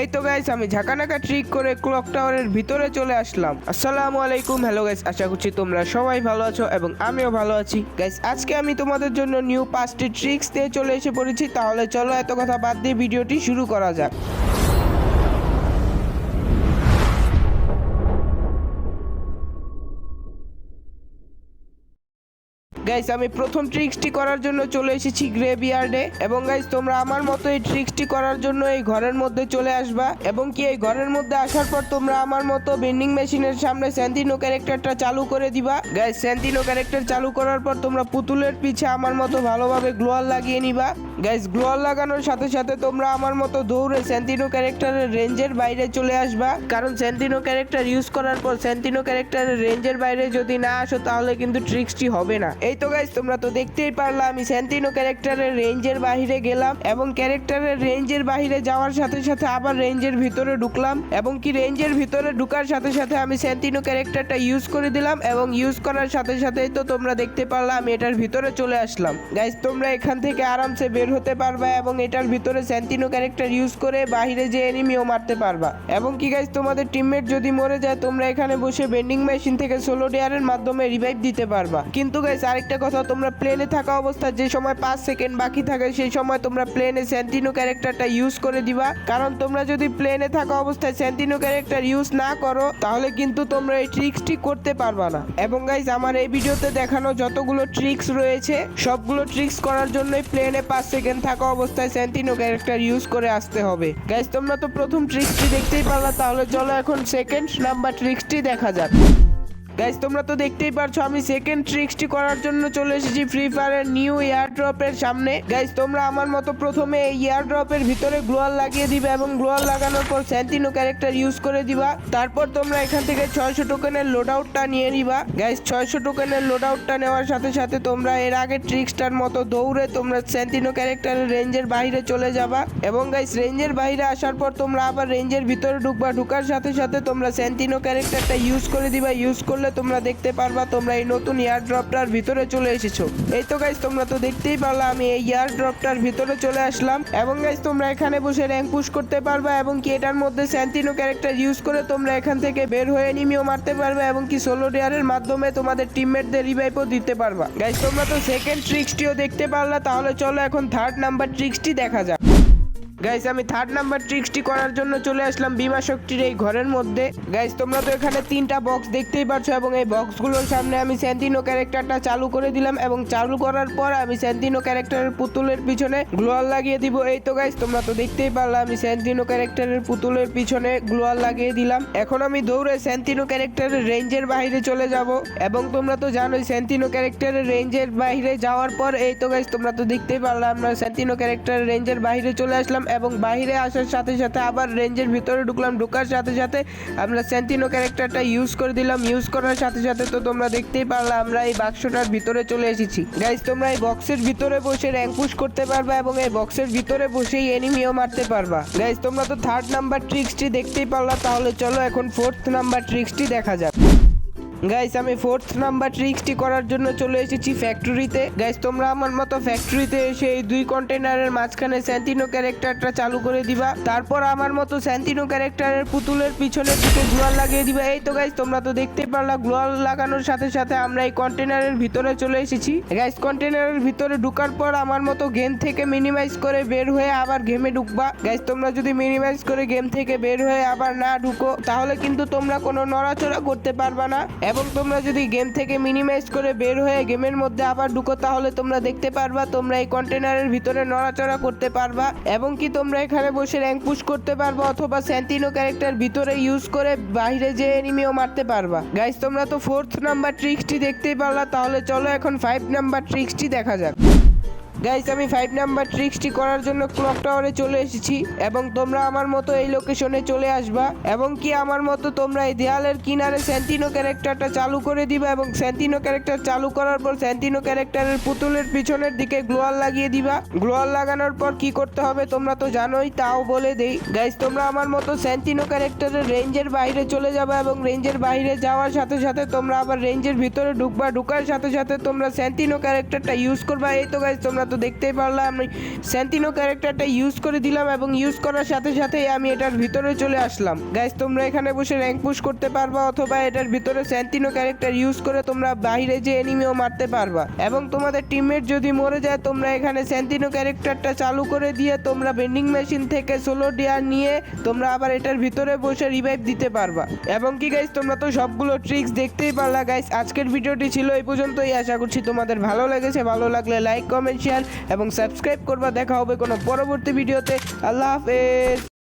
এই তো গাইস আমি ঝাঁকানাকা ট্রিক করে ক্লক টাওয়ারের ভিতরে চলে আসলাম। আসসালামু আলাইকুম হ্যালো গাইস আশা করছি তোমরা সবাই ভালো আছো এবং আমিও ভালো আছি। গাইস আজকে আমি তোমাদের জন্য নিউ পাঁচটি ট্রিক্স দিয়ে চলে এসে পড়েছি, তাহলে চলো এত কথা বাদ দিয়ে ভিডিওটি শুরু করা যাক। গাইস আমি প্রথম ট্রিক্সটি করার জন্য চলে এসেছি গ্রেভিয়ার্ডে এবং গাইস তোমরা আমার মতো এই ট্রিক্সটি করার জন্য এই ঘরের মধ্যে চলে আসবা। এবং কি, এই ঘরের মধ্যে আসার পর তোমরা আমার মতো বেন্ডিং মেশিনের সামনে স্যান্টিনো ক্যারেক্টারটা চালু করে দিবা। গাইস স্যান্টিনো ক্যারেক্টার চালু করার পর তোমরা পুতুলের পিছে আমার মতো ভালোভাবে গ্লোয়াল লাগিয়ে নিবা। গাইস গ্লোয়াল লাগানোর সাথে সাথে তোমরা আমার মতো দৌড়ে স্যান্টিনো ক্যারেক্টারের রেঞ্জের বাইরে চলে আসবা। কারণ স্যান্টিনো ক্যারেক্টার ইউজ করার পর স্যান্টিনো ক্যারেক্টারের রেঞ্জের বাইরে যদি না আসো, তাহলে কিন্তু ট্রিক্সটি হবে না। এই তো গাইস তোমরা তো দেখতেই পারলা, আমি স্যান্টিনো ক্যারেক্টারের রেঞ্জের বাইরে গেলাম এবং ক্যারেক্টারের রেঞ্জের বাইরে যাওয়ার সাথে সাথে আবার রেঞ্জের ভিতরে ঢুকলাম এবং কি রেঞ্জের ভিতরে ঢুকার সাথে সাথে আমি স্যান্টিনো ক্যারেক্টারটা ইউজ করে দিলাম এবং ইউজ করার সাথে সাথেই তো তোমরা দেখতে পারলা, আমি এটার ভিতরে চলে আসলাম। গাইস তোমরা এখান থেকে আরামসে বের হতে পারবা এবং এটার ভিতরে স্যান্টিনো ক্যারেক্টার ইউজ করে বাইরে যে এনিমিও মারতে পারবা। এবং কি গাইস তোমাদের টিমমেট যদি মরে যায়, তোমরা এখানে বসে বেন্ডিং মেশিন থেকে সোলো ডেয়ারের মাধ্যমে রিভাইভ দিতে পারবা। কিন্তু গাইস আরেকটা কথা, তোমরা প্লেনে থাকা অবস্থায় যে সময় পাঁচ সেকেন্ড বাকি থাকে, সেই সময় তোমরা প্লেনে স্যান্টিনো ক্যারেক্টারটা ইউজ করে দিবা। কারণ তোমরা যদি প্লেনে থাকা অবস্থায় স্যান্টিনো ক্যারেক্টার ইউজ না করো, তাহলে কিন্তু তোমরা এই ট্রিক্সটি করতে পারবা না। এবং গাইস আমার এই ভিডিওতে দেখানো যতগুলো ট্রিক্স রয়েছে, সবগুলো ট্রিক্স করার জন্যই প্লেনে পাঁচ সেকেন্ড থাকা অবস্থায় স্যান্টিনো ক্যারেক্টার ইউজ করে আসতে হবে। গাইস তোমরা তো প্রথম ট্রিক্সটি দেখতেই পারলা, তাহলে চলো এখন সেকেন্ড নাম্বার ট্রিক্সটি দেখা যাক। গাইস তোমরা তো দেখতেই পারছ, আমি সেকেন্ড ট্রিক্সটি করার জন্য চলে এসেছি ফ্রি ফায়ারের নিউ এয়ার ড্রপের সামনে। গাইস তোমরা আমার মতো প্রথমে এই এয়ার ড্রপের ভিতরে গ্লোয়াল লাগিয়ে দিবে এবং গ্লোয়াল লাগানোর পর স্যান্টিনো ক্যারেক্টার ইউজ করে দিবা। তারপর তোমরা এখান থেকে ছয়শো টোকেনের লোড আউটটা নিয়ে নিবা। গাইস ছয়শো টোকেনের লোড আউটটা নেওয়ার সাথে সাথে তোমরা এর আগে ট্রিক্সটার মতো দৌড়ে তোমরা স্যান্টিনো ক্যারেক্টারের রেঞ্জের বাইরে চলে যাবা। এবং গাইস রেঞ্জের বাইরে আসার পর তোমরা আবার রেঞ্জের ভিতরে ঢুকবা। ঢুকার সাথে সাথে তোমরা স্যান্টিনো ক্যারেক্টারটা ইউজ করে দিবা। ইউজ করলে তোমরা দেখতে পারবা তোমরা এই নতুন এয়ার ড্রপটার ভিতরে চলে এসেছ। এই তো গাইস তোমরা তো দেখতেই পারলা, আমি এই এয়ার ড্রপটার ভিতরে চলে আসলাম। এবং গাইস তোমরা এখানে বসে র্যাঙ্ক পুশ করতে পারবা এবং কি এটার মধ্যে স্যান্টিনো ক্যারেক্টার ইউজ করে তোমরা এখান থেকে বের হয়ে নিমিও মারতে পারবে এবং কি সোলো ডেয়ারের মাধ্যমে তোমাদের টিমমেটদের রিভাইভও দিতে পারবা। গাইস তোমরা তো সেকেন্ড ট্রিক্সটিও দেখতে পারলা, তাহলে চলো এখন থার্ড নাম্বার ট্রিক্সটি দেখা যাক। গাইস আমি থার্ড নাম্বার ট্রিক্সটি করার জন্য চলে আসলাম বিমা শক্তির এই ঘরের মধ্যে। গাইস তোমরা তো এখানে তিনটা বক্স দেখতেই পাচ্ছ এবং এই বক্সগুলোর সামনে আমি স্যান্টিনো ক্যারেক্টারটা চালু করে দিলাম এবং চালু করার পর আমি স্যান্টিনো ক্যারেক্টারের পুতুলের পিছনে গ্লোয়াল লাগিয়ে দিব। এই তো গাইস তোমরা তো দেখতেই পারলা, আমি স্যান্টিনো ক্যারেক্টারের পুতুলের পিছনে গ্লোয়াল লাগিয়ে দিলাম। এখন আমি দৌড়ে স্যান্টিনো ক্যারেক্টারের রেঞ্জের বাইরে চলে যাব এবং তোমরা তো জানোই স্যান্টিনো ক্যারেক্টারের রেঞ্জের বাইরে যাওয়ার পর, এই তো গাইস তোমরা তো দেখতেই পারলা, আমরা স্যান্টিনো ক্যারেক্টারের রেঞ্জের বাইরে চলে আসলাম এবং বাইরে আসার সাথে সাথে আবার রেঞ্জের ভিতরে ঢুকলাম। ঢোকার সাথে সাথে আমরা স্যান্টিনো ক্যারেক্টারটা ইউজ করে দিলাম। ইউজ করার সাথে সাথে তো তোমরা দেখতেই পারলা, আমরা এই বাক্সটার ভিতরে চলে এসেছি। গাইস তোমরা এই বক্সের ভিতরে বসে র্যাঙ্ক পুশ করতে পারবা এবং এই বক্সের ভিতরে বসেই এনিমিও মারতে পারবা। গাইস তোমরা তো থার্ড নাম্বার ট্রিক্সটি দেখতেই পারলা, তাহলে চলো এখন ফোর্থ নাম্বার ট্রিক্সটি দেখা যাক। গাইস আমি ফোর্থ নাম্বার ট্রিক্সটি করার জন্য চলে এসেছি ফ্যাক্টরিতে গাইস তোমরা আমার মতো ফ্যাক্টরিতে এসে এই দুই কন্টেনারের মাঝখানে স্যান্টিনো ক্যারেক্টারটা চালু করে দিবা। তারপর আমার মতো স্যান্টিনো ক্যারেক্টারের পুতুলের পিছনের দিকে গ্লোয়াল লাগিয়ে দিবা। এই তো গাইস তোমরা তো দেখতে পারলা গ্লোয়াল লাগানোর সাথে সাথে আমরা এই কন্টেনারের ভিতরে চলে এসেছি। গাইস কন্টেনারের ভিতরে ঢুকার পর আমার মতো গেম থেকে মিনিমাইজ করে বের হয়ে আবার গেমে ঢুকবা। গাইস তোমরা যদি মিনিমাইজ করে গেম থেকে বের হয়ে আবার না ঢুকো, তাহলে কিন্তু তোমরা কোনো নড়াচড়া করতে পারবা না। এবং তোমরা যদি গেম থেকে মিনিমাইজ করে বের হয়ে গেমের মধ্যে আবার ঢুকো, তাহলে তোমরা দেখতে পারবা, তোমরা এই কন্টেনারের ভিতরে নড়াচড়া করতে পারবা, এবং কি তোমরা এখানে বসে র্যাঙ্ক পুশ করতে পারবা অথবা স্যান্টিনো ক্যারেক্টার ভিতরে ইউজ করে বাইরে যে এনিমিও মারতে পারবা। গাইজ তোমরা তো ফোর্থ নাম্বার ট্রিক্সটি দেখতেই পারলা, তাহলে চলো এখন ফাইভ নাম্বার ট্রিক্সটি দেখা যাক। গাইস আমি ফাইভ নাম্বার ট্রিক্সটি করার জন্য ক্লক টাওয়ারে চলে এসেছি এবং তোমরা আমার মতো এই লোকেশনে চলে আসবা এবং কি আমার মতো তোমরা এই দেয়ালের কিনারে স্যান্টিনো ক্যারেক্টারটা চালু করে দিবা এবং স্যান্টিনো ক্যারেক্টার চালু করার পর স্যান্টিনো ক্যারেক্টারের পুতুলের পিছনের দিকে গ্লোয়াল লাগিয়ে দিবা। গ্লোয়াল লাগানোর পর কি করতে হবে তোমরা তো জানোই, তাও বলে দেই। গাইস তোমরা আমার মতো স্যান্টিনো ক্যারেক্টারের রেঞ্জের বাইরে চলে যাবা এবং রেঞ্জের বাইরে যাওয়ার সাথে সাথে তোমরা আবার রেঞ্জের ভিতরে ঢুকবা। ঢুকার সাথে সাথে তোমরা স্যান্টিনো ক্যারেক্টারটা ইউজ করবা। এই তো গাইস তোমরা তো দেখতেই পারলাম, আমি স্যান্তিনো ক্যারেক্টারটা ইউজ করে দিলাম এবং ইউজ করার সাথে সাথেই আমি এটার ভিতরে চলে আসলাম। গাইস তোমরা এখানে বসে র্যাঙ্ক পুশ করতে পারবা অথবা এটার ভিতরে স্যান্তিনো ক্যারেক্টার ইউজ করে তোমরা বাইরে যে এনিমিও মারতে পারবা। এবং তোমাদের টিমমেট যদি মরে যায়, তোমরা এখানে স্যান্তিনো ক্যারেক্টারটা চালু করে দিয়ে তোমরা বেন্ডিং মেশিন থেকে সোলো ডিয়ার নিয়ে তোমরা আবার এটার ভিতরে বসে রিভাইভ দিতে পারবা। এবং কি গাইস তোমরা তো সবগুলো ট্রিক্স দেখতেই পারলা। গাইস আজকের ভিডিওটি ছিল এই পর্যন্তই। আশা করছি তোমাদের ভালো লেগেছে। ভালো লাগলে লাইক কমেন্ট শেয়ার এবং সাবস্ক্রাইব করবা দেখা হবে কোনো পরবর্তী ভিডিওতে। আল্লাহ হাফেজ।